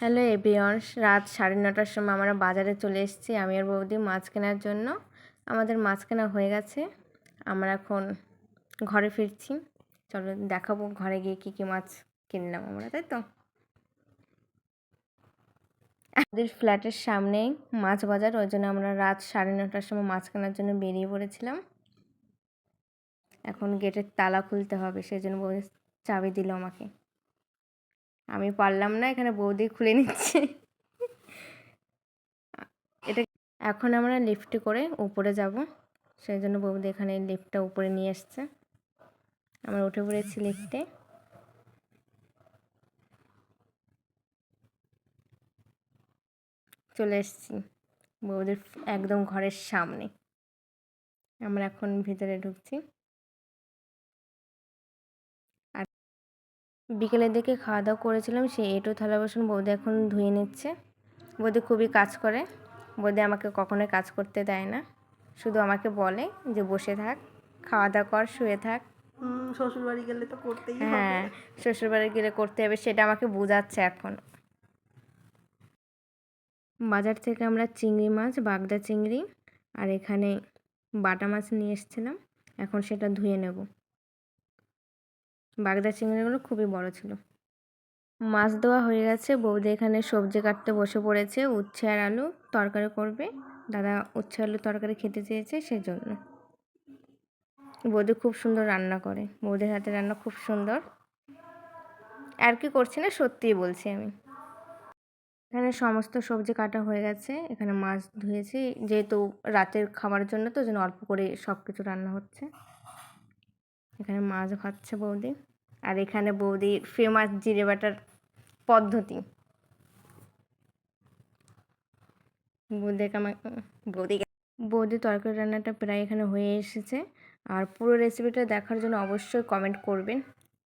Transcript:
Hello এভিয়ন্স রাত সাড়ে নটার সময় আমরা বাজারে চলে এসেছি আমি আর বৌদি মাছ কেনার জন্য। আমাদের মাছ কেনা হয়ে গেছে। আমরা এখন ঘরে ফিরছি। চলো দেখাবো ঘরে গিয়ে কী কী মাছ কিনলাম আমরা, তাই তো? আমাদের ফ্ল্যাটের সামনেই মাছ বাজার, ওই জন্য আমরা রাত সাড়ে নটার সময় মাছ কেনার জন্য বেরিয়ে পড়েছিলাম। এখন গেটের তালা খুলতে হবে, সেই জন্য চাবি দিল আমাকে। আমি পারলাম না, এখানে বৌদি খুলে নিচ্ছে। এটা এখন আমরা লিফটে করে উপরে যাব। সেই জন্য বৌদি এখানে লিফটটা উপরে নিয়ে এসছে। আমরা উঠে পড়েছি লিফটে চলে এসেছি বৌদির একদম ঘরের সামনে। আমরা এখন ভিতরে ঢুকছি। বিকেলের দিকে খাওয়া দাওয়া করেছিলাম সে এঁটো থালা বাসন বৌদি এখন ধুয়ে নিচ্ছে। বৌদি খুবই কাজ করে বৌদি আমাকে কখনোই কাজ করতে দেয় না। শুধু আমাকে বলে যে বসে থাক খাওয়া দাওয়া কর শুয়ে থাক। শ্বশুরবাড়ি গেলে তো করতেই হ্যাঁ শ্বশুরবাড়ি গেলে করতে হবে সেটা আমাকে বোঝাচ্ছে এখন। বাজার থেকে আমরা চিংড়ি মাছ বাগদা চিংড়ি আর এখানে বাটা মাছ নিয়ে এসেছিলাম। এখন সেটা ধুয়ে নেব। বাগদা চিংড়িগুলো খুবই বড় ছিল। মাছ দেওয়া হয়ে গেছে। বৌদি এখানে সবজি কাটতে বসে পড়েছে। উচ্ছে আর আলু তরকারি করবে। দাদা উচ্ছে আলু তরকারি খেতে চেয়েছে সেজন্য। বৌদি খুব সুন্দর রান্না করে। বৌদির হাতে রান্না খুব সুন্দর। আর কি করছি না সত্যিই বলছি আমি। এখানে সমস্ত সবজি কাটা হয়ে গেছে। এখানে মাছ ধুয়েছি। যেহেতু রাতের খাবার জন্য তো, যেন অল্প করে সব কিছু রান্না হচ্ছে। এখানে মাছ ভাজছে বৌদি। আর এখানে বৌদির ফেমাস জিরে বাটার পদ্ধতি। বৌদিকে আমার বৌদি বৌদি তরকারি রান্নাটা প্রায় এখানে হয়ে এসেছে। আর পুরো রেসিপিটা দেখার জন্য অবশ্যই কমেন্ট করবেন।